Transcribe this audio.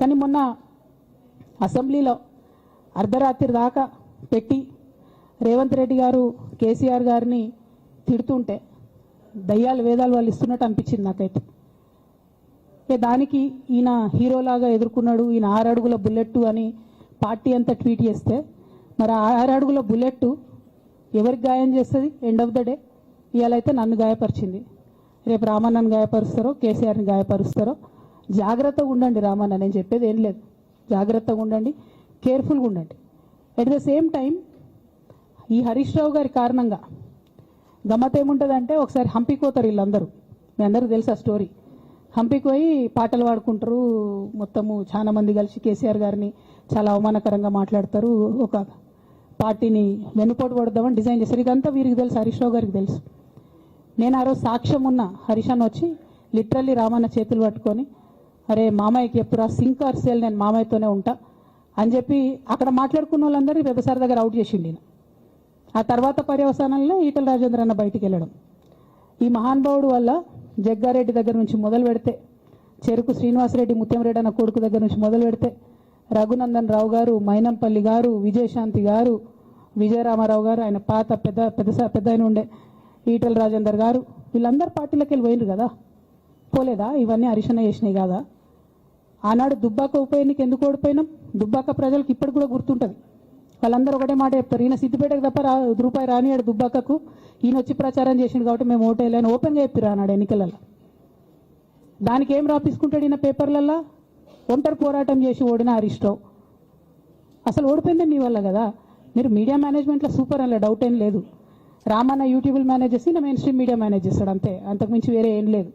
కానీ మొన్న అసెంబ్లీలో అర్ధరాత్రి దాకా పెట్టి రేవంత్ రెడ్డి గారు కేసీఆర్ గారిని తిడుతుంటే దయ్యాలు వేదాలు వాళ్ళు ఇస్తున్నట్టు అనిపించింది నాకైతే. ఇక దానికి ఈయన హీరోలాగా ఎదుర్కొన్నాడు ఈయన ఆరు అడుగుల బుల్లెట్ అని పార్టీ అంతా ట్వీట్ చేస్తే మరి ఆ ఆరు అడుగుల బుల్లెట్ ఎవరికి గాయం చేస్తుంది? ఎండ్ ఆఫ్ ద డే ఇవాళైతే నన్ను గాయపరిచింది. రేపు రామన్నను గాయపరుస్తారో కేసీఆర్ని గాయపరుస్తారో జాగ్రత్తగా ఉండండి రామన్న నేను చెప్పేది ఏం లేదు. జాగ్రత్తగా ఉండండి కేర్ఫుల్గా ఉండండి. అట్ ద సేమ్ టైం ఈ హరీష్ రావు గారి కారణంగా గమ్మత ఏముంటుందంటే ఒకసారి హంపి కోతారు వీళ్ళందరూ. మీ అందరూ తెలుసు ఆ స్టోరీ. హంపికి పోయి పాటలు పాడుకుంటారు మొత్తము చాలా మంది కలిసి కేసీఆర్ గారిని చాలా అవమానకరంగా మాట్లాడతారు. ఒక పార్టీని వెనుపోటు పడదామని డిజైన్ చేశారు ఇదంతా వీరికి తెలుసు హరీష్ రావు గారికి తెలుసు. నేను ఆ రోజు సాక్ష్యం ఉన్న హరీష్ అన్న వచ్చి లిటరల్లీ రామన్న చేతులు పట్టుకొని అరే మామయ్యకి ఎప్పుడా సింక్ ఆర్ సేల్ నేను మామయ్యతోనే ఉంటా అని చెప్పి అక్కడ మాట్లాడుకున్న వాళ్ళందరినీ పెద్దసారి దగ్గర అవుట్ చేసిండి ఆ తర్వాత పర్యవసానంలో ఈటల రాజేంద్ర అన్న బయటికి వెళ్ళడం. ఈ మహానుభావుడు వల్ల జగ్గారెడ్డి దగ్గర నుంచి మొదలు పెడితే చెరుకు శ్రీనివాసరెడ్డి ముత్యంరెడ్డి అన్న కొడుకు దగ్గర నుంచి మొదలు పెడితే రఘునందన్ రావు గారు మైనంపల్లి గారు విజయశాంతి గారు విజయరామారావు గారు ఆయన పాత పెద్ద పెద్ద పెద్ద ఆయన ఉండే ఈటల రాజేందర్ గారు వీళ్ళందరూ పార్టీలోకి వెళ్ళి పోయినారు కదా. పోలేదా? ఇవన్నీ అరిశన చేసినాయి కదా? ఆనాడు దుబ్బాక ఉప ఎన్నిక ఎందుకు ఓడిపోయినాం? దుబ్బాక ప్రజలకు ఇప్పటికి కూడా గుర్తుంటుంది. వాళ్ళందరూ ఒకటే మాట చెప్తారు. ఈయన సిద్దిపేటకు తప్ప రా రూపాయి రానియాడు దుబ్బాకకు. ఈయన వచ్చి ప్రచారం చేసిండు కాబట్టి మేము ఓటేయాలని ఓపెన్గా చెప్పారు ఆనాడు ఎన్నికలలో దానికి ఏం రాపించుకుంటాడు ఈయన పేపర్లల్లో? ఒంటరి పోరాటం చేసి ఓడిన హరీష్ అసలు ఓడిపోయిందే మీ వల్ల కదా? మీరు మీడియా మేనేజ్మెంట్లో సూపర్ అలా డౌట్ ఏం లేదు. రామన్న యూట్యూబ్ మేనేజ్ చేసి నా మెయిన్ స్ట్రీమ్ మీడియా మేనేజ్ చేస్తాడు అంతే. అంతకుమించి వేరే ఏం లేదు.